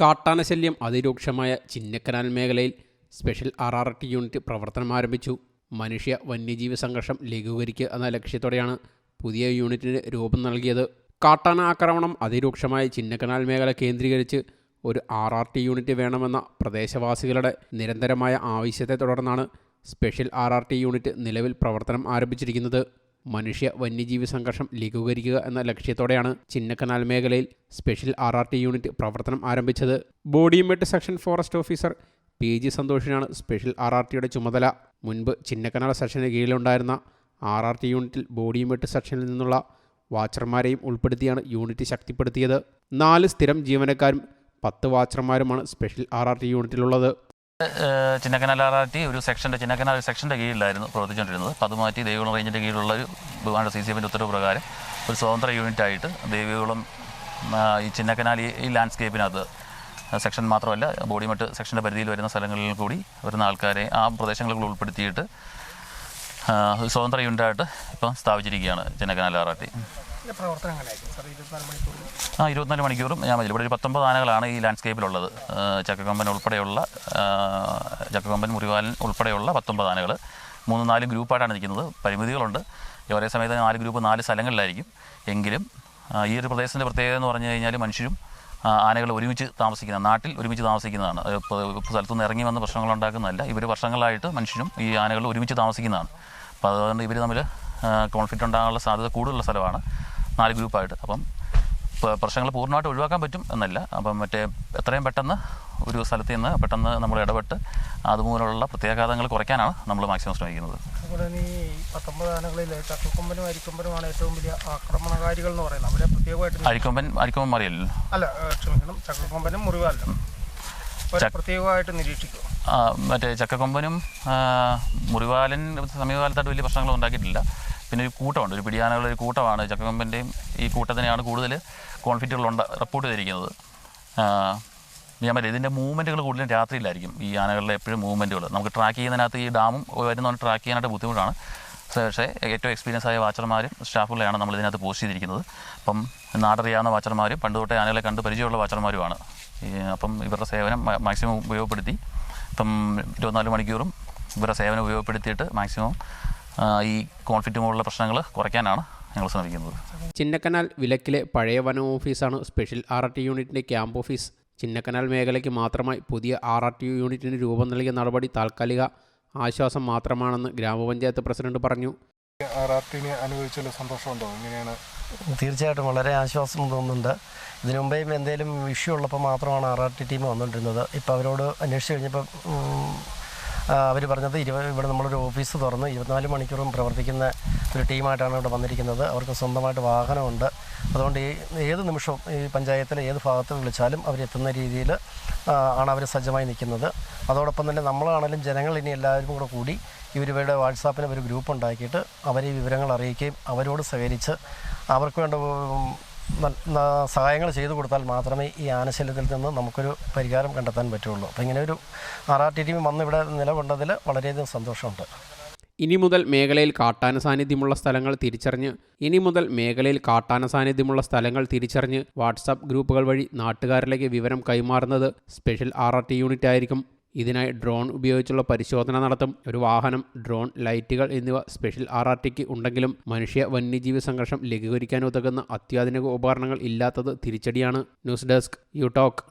കാട്ടാനശല്യം അതിരൂക്ഷമായ ചിന്നക്കനാൽ മേഖലയിൽ special R R T unit പ്രവർത്തനം ആരംഭിച്ചു. മനുഷ്യ വന്യജീവി സംഘർഷം ലഘൂകരിക്കുക എന്ന ലക്ഷ്യത്തോടെയാണ് പുതിയ യൂണിറ്റിന് രൂപം നൽകിയത്. കാട്ടാന ആക്രമണം അതിരൂക്ഷമായ ചിന്നക്കനാൽ മേഖല കേന്ദ്രീകരിച്ച് ഒരു ആർ ആർ ടി യൂണിറ്റ് വേണമെന്ന പ്രദേശവാസികളുടെ നിരന്തരമായ ആവശ്യത്തെ തുടർന്നാണ് special R R T unit നിലവിൽ പ്രവർത്തനം ആരംഭിച്ചിരിക്കുന്നത്. മനുഷ്യ വന്യജീവി സംഘർഷം ലഘൂകരിക്കുക എന്ന ലക്ഷ്യത്തോടെയാണ് ചിന്നക്കനാൽ മേഖലയിൽ special R R T unit പ്രവർത്തനം ആരംഭിച്ചത്. Bodimettu section forest officer P G സന്തോഷിനാണ് special R R ടിയുടെ ചുമതല. മുൻപ് ചിന്നക്കനാൽ സെക്ഷന് കീഴിലുണ്ടായിരുന്ന ആർ ആർ ടി യൂണിറ്റിൽ ബോഡിമെട്ട് സെക്ഷനിൽ നിന്നുള്ള വാച്ചർമാരെയും ഉൾപ്പെടുത്തിയാണ് യൂണിറ്റ് ശക്തിപ്പെടുത്തിയത്. നാല് സ്ഥിരം ജീവനക്കാരും പത്ത് വാച്ചർമാരുമാണ് സ്പെഷ്യൽ ആർ ആർ ടി യൂണിറ്റിലുള്ളത്. ചിന്നക്കനാൽ ടി ഒരു സെക്ഷന്റെ ചിന്നക്കനാൽ സെക്ഷന്റെ കീഴിലായിരുന്നു പ്രവർത്തിച്ചുകൊണ്ടിരുന്നത്. അപ്പോൾ അത് മാറ്റി ദേവികുളം റേഞ്ചിന്റെ കീഴിലുള്ള ഒരു ബഹുമാന സി സി എഫിന്റെ ഉത്തരവ് പ്രകാരം ഒരു സ്വതന്ത്ര യൂണിറ്റായിട്ട് ദേവികുളം ഈ ചിന്നക്കനാൽ ഈ- ലാൻഡ്സ്കേപ്പിനകത്ത് സെക്ഷൻ മാത്രമല്ല ബോഡിമട്ട് സെക്ഷന്റെ പരിധിയിൽ വരുന്ന സ്ഥലങ്ങളിൽ കൂടി വരുന്ന ആൾക്കാരെ ആ പ്രദേശങ്ങളിൽ ഉൾപ്പെടുത്തിയിട്ട് സ്വതന്ത്ര യൂണിറ്റായിട്ട് ഇപ്പം സ്ഥാപിച്ചിരിക്കുകയാണ് ചിന്നക്കനാൽ ആർ ആ ഇരുപത്തിനാല് മണിക്കൂറും. ഞാൻ ഇവിടെ ഒരു പത്തൊമ്പത് ആനകളാണ് ഈ ലാൻഡ്സ്കേപ്പിലുള്ളത്. ചക്കക്കൊമ്പൻ ഉൾപ്പെടെയുള്ള ചക്കക്കൊമ്പൻ മുറിവാലൻ ഉൾപ്പെടെയുള്ള പത്തൊമ്പത് ആനകൾ മൂന്ന് നാല് ഗ്രൂപ്പായിട്ടാണ് നിൽക്കുന്നത്. പരിമിതികളുണ്ട്. ഒരേ സമയത്ത് നാല് ഗ്രൂപ്പ് നാല് സ്ഥലങ്ങളിലായിരിക്കും. എങ്കിലും ഈ ഒരു പ്രദേശത്തിന്റെ പ്രത്യേകത എന്ന് പറഞ്ഞു കഴിഞ്ഞാൽ മനുഷ്യരും ആനകൾ ഒരുമിച്ച് താമസിക്കുന്ന നാട്ടിൽ ഒരുമിച്ച് താമസിക്കുന്നതാണ്. സ്ഥലത്തുനിന്ന് ഇറങ്ങി വന്ന പ്രശ്നങ്ങൾ ഉണ്ടാക്കുന്നതല്ല. ഇവർ വർഷങ്ങളായിട്ട് മനുഷ്യരും ഈ ആനകൾ ഒരുമിച്ച് താമസിക്കുന്നതാണ്. അപ്പോൾ അതുകൊണ്ട് ഇവർ തമ്മിൽ കോൺഫ്ലിക്റ്റ് ഉണ്ടാകാനുള്ള സാധ്യത കൂടുതലുള്ള സ്ഥലമാണ്. നാല് ഗ്രൂപ്പായിട്ട് അപ്പം പ്രശ്നങ്ങൾ പൂർണമായിട്ട് ഒഴിവാക്കാൻ പറ്റും എന്നല്ല. അപ്പം മറ്റേ എത്രയും പെട്ടെന്ന് ഒരു സ്ഥലത്ത് നിന്ന് പെട്ടെന്ന് നമ്മൾ ഇടപെട്ട് അതുമൂലമുള്ള പ്രത്യാഘാതങ്ങൾ കുറയ്ക്കാനാണ് നമ്മൾ മാക്സിമം ശ്രമിക്കുന്നത്. അതുപോലെ തന്നെ ഈ പത്തൊമ്പത് ആനകളിൽ ചക്കക്കൊമ്പനും അരിക്കൊമ്പനുമാണ് ഏറ്റവും വലിയ ആക്രമണകാരികൾ എന്ന് പറയുന്നത്. അവരെ പ്രത്യേകമായിട്ട് അരിക്കൊമ്പൻ അരിക്കൊമ്പൻ മറിയല്ലോ അല്ല ക്ഷമിക്കണം. ചക്കക്കൊമ്പനും മുറിവാലും പ്രത്യേകമായിട്ട് മറ്റേ ചക്കക്കൊമ്പനും മുറിവാലൻ സമീപകാലത്തായിട്ട് വലിയ പ്രശ്നങ്ങൾ ഉണ്ടാക്കിയിട്ടില്ല. പിന്നെ ഒരു കൂട്ടമുണ്ട്. ഒരു പിടിയാനകളുടെ ഒരു കൂട്ടമാണ്. ചക്കക്കൊമ്പന്റെയും ഈ കൂട്ടത്തിനെയാണ് കൂടുതൽ കോൺഫിറ്റുകൾ ഉണ്ട റിപ്പോർട്ട് ചെയ്തിരിക്കുന്നത് ഞാൻ പറയാം ഇതിന്റെ മൂവ്മെന്റുകൾ കൂടുതലും രാത്രിയിലായിരിക്കും. ഈ ആനകളുടെ എപ്പോഴും മൂവ്മെന്റുകൾ നമുക്ക് ട്രാക്ക് ചെയ്യുന്നതിനകത്ത് ഈ ഡാമും വരുന്നതുകൊണ്ട് ട്രാക്ക് ചെയ്യാനായിട്ട് ബുദ്ധിമുട്ടാണ്. പക്ഷേ ഏറ്റവും എക്സ്പീരിയൻസ് ആയ വാച്ചർമാരും സ്റ്റാഫുകളെയാണ് നമ്മൾ ഇതിനകത്ത് പോസ്റ്റ് ചെയ്തിരിക്കുന്നത്. അപ്പം നാടറിയാവുന്ന വാച്ചർമാരും പണ്ട് തൊട്ടേ ആനകളെ കണ്ട് പരിചയമുള്ള വാച്ചർമാരുമാണ് അപ്പം ഇവരുടെ സേവനം മാക്സിമം ഉപയോഗപ്പെടുത്തി. ഇപ്പം ഇരുപത്തിനാല് മണിക്കൂറും ഇവരുടെ സേവനം ഉപയോഗപ്പെടുത്തിയിട്ട് മാക്സിമം ഈ കോൺഫ്ലിക്റ്റ് പോലുള്ള പ്രശ്നങ്ങൾ കുറയ്ക്കാനാണ് ഞങ്ങൾ ശ്രമിക്കുന്നത്. ചിന്നക്കനാൽ വിലക്കിലെ പഴയ വനം ഓഫീസാണ് സ്പെഷ്യൽ ആർ ആർ ടി യൂണിറ്റിന്റെ ക്യാമ്പ് ഓഫീസ്. ചിന്നക്കനാൽ മേഖലയ്ക്ക് മാത്രമായി പുതിയ ആർ ആർ ടി യൂണിറ്റിന് രൂപം നൽകിയ നടപടി താൽക്കാലിക ആശ്വാസം മാത്രമാണെന്ന് ഗ്രാമപഞ്ചായത്ത് പ്രസിഡന്റ് പറഞ്ഞു. ആർ ആർ ടിനെ അനുഭവിച്ചതിൽ സന്തോഷമുണ്ടോ? എങ്ങനെയാണ്? തീർച്ചയായിട്ടും വളരെ ആശ്വാസം തോന്നുന്നുണ്ട്. ഇതിനു മുമ്പേയും എന്തെങ്കിലും ഇഷ്യൂ ഉള്ളപ്പോൾ മാത്രമാണ് ആർ ആർ ടി ടീം വന്നുകൊണ്ടിരുന്നത് ഇപ്പോൾ അവരോട് അന്വേഷിച്ച് കഴിഞ്ഞപ്പോൾ അവർ പറഞ്ഞത് ഇരുപ ഇവിടെ നമ്മളൊരു ഓഫീസ് തുറന്ന് ഇരുപത്തിനാല് മണിക്കൂറും പ്രവർത്തിക്കുന്ന ഒരു ടീമായിട്ടാണ് ഇവിടെ വന്നിരിക്കുന്നത്. അവർക്ക് സ്വന്തമായിട്ട് വാഹനമുണ്ട്. അതുകൊണ്ട് ഈ ഏത് നിമിഷവും ഈ പഞ്ചായത്തിലെ ഏത് ഭാഗത്ത് വിളിച്ചാലും അവരെത്തുന്ന രീതിയിൽ ആണ് അവർ സജ്ജമായി നിൽക്കുന്നത്. അതോടൊപ്പം തന്നെ നമ്മളാണെങ്കിലും ജനങ്ങൾ ഇനി എല്ലാവരും കൂടെ കൂടി ഇവരുടെ വാട്സാപ്പിന് ഒരു ഗ്രൂപ്പ് ഉണ്ടാക്കിയിട്ട് അവരെ വിവരങ്ങൾ അറിയിക്കുകയും അവരോട് സഹകരിച്ച് അവർക്ക് വേണ്ട സഹായങ്ങൾ ചെയ്തു കൊടുത്താൽ മാത്രമേ ഈ ആനശല്യത്തിൽ നിന്ന് നമുക്കൊരു പരിഹാരം കണ്ടെത്താൻ പറ്റുള്ളൂ. അപ്പോൾ ഇങ്ങനെ ഒരു ആർ ആർ ടി ടി വന്ന് ഇവിടെ നിലകൊണ്ടതിൽ വളരെയധികം സന്തോഷമുണ്ട്. ഇനി മുതൽ മേഖലയിൽ കാട്ടാന സാന്നിധ്യമുള്ള സ്ഥലങ്ങൾ തിരിച്ചറിഞ്ഞ് ഇനി മുതൽ മേഖലയിൽ കാട്ടാന സാന്നിധ്യമുള്ള സ്ഥലങ്ങൾ തിരിച്ചറിഞ്ഞ് വാട്സാപ്പ് ഗ്രൂപ്പുകൾ വഴി നാട്ടുകാരിലേക്ക് വിവരം കൈമാറുന്നത് special R R T unit ആയിരിക്കും ഇതിനായി ഡ്രോൺ ഉപയോഗിച്ചുള്ള പരിശോധന നടത്തും. ഒരു വാഹനം ഡ്രോൺ ലൈറ്റുകൾ എന്നിവ സ്പെഷ്യൽ ആർ ആർ ടിക്ക് ഉണ്ടെങ്കിലും മനുഷ്യ വന്യജീവി സംഘർഷം ലഘൂകരിക്കാൻ ഉതകുന്ന അത്യാധുനിക ഉപകരണങ്ങൾ ഇല്ലാത്തത് തിരിച്ചടിയാണ്. News desk U talk.